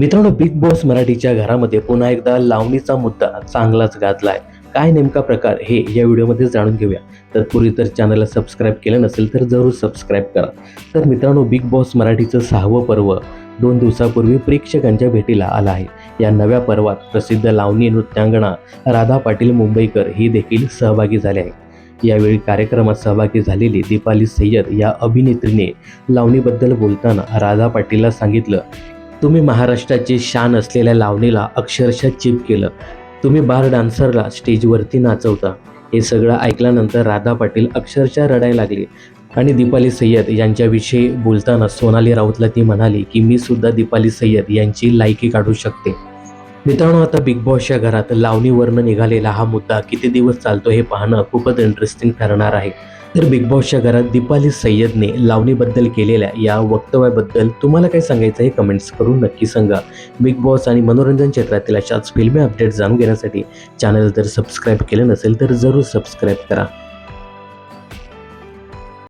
मित्रांनो big boss मराठीच्या घरामध्ये पुन्हा एकदा लावणीचा मुद्दा चांगलाच गाजला आहे काय नेमका प्रकार हे या व्हिडिओमध्ये जाणून घेऊया. तर पूर्वी तर चॅनलला सबस्क्राईब केलं नसेल तर जरूर सबस्क्राईब करा. तर मित्रांनो बिग बॉस मराठीचं सहावं पर्व दोन दिवसापूर्वी प्रेक्षकांच्या भेटीला आलं आहे. या नव्या पर्वात प्रसिद्ध लावणी नृत्यांगणा राधा पाटील मुंबईकर ही देखील सहभागी झाले आहे यावेळी कार्यक्रमात सहभागी झालेली दीपाली सय्यद या अभिनेत्रीने लावणीबद्दल बोलताना राधा पाटीलला सांगितलं तुम्ही महाराष्ट्राची शान असलेल्या लावणीला अक्षरशः चिप केलं. तुम्ही बार डान्सरला स्टेजवरती नाचवता. हे सगळं ऐकल्यानंतर राधा पाटील अक्षरशः रडायला लागली. आणि दीपाली सय्यद यांच्याविषयी बोलताना सोनाली राऊतला ती म्हणाली की मी सुद्धा दीपाली सय्यद यांची लायकी काढू शकते. मित्रांनो आता बिग बॉसच्या घरात लावणीवरनं निघालेला हा मुद्दा किती दिवस चालतो हे पाहणं खूपच इंटरेस्टिंग ठरणार आहे. तर बिग बॉसच्या घरात दीपाली सय्यदने लावणीबद्दल केलेल्या या वक्तव्याबद्दल तुम्हाला काय सांगायचं हे कमेंट्स करून नक्की सांगा. बिग बॉस आणि मनोरंजन क्षेत्रातील अशाच फिल्मी अपडेट जाणून घेण्यासाठी चॅनल जर सबस्क्राईब केलं नसेल तर जरूर सबस्क्राईब करा.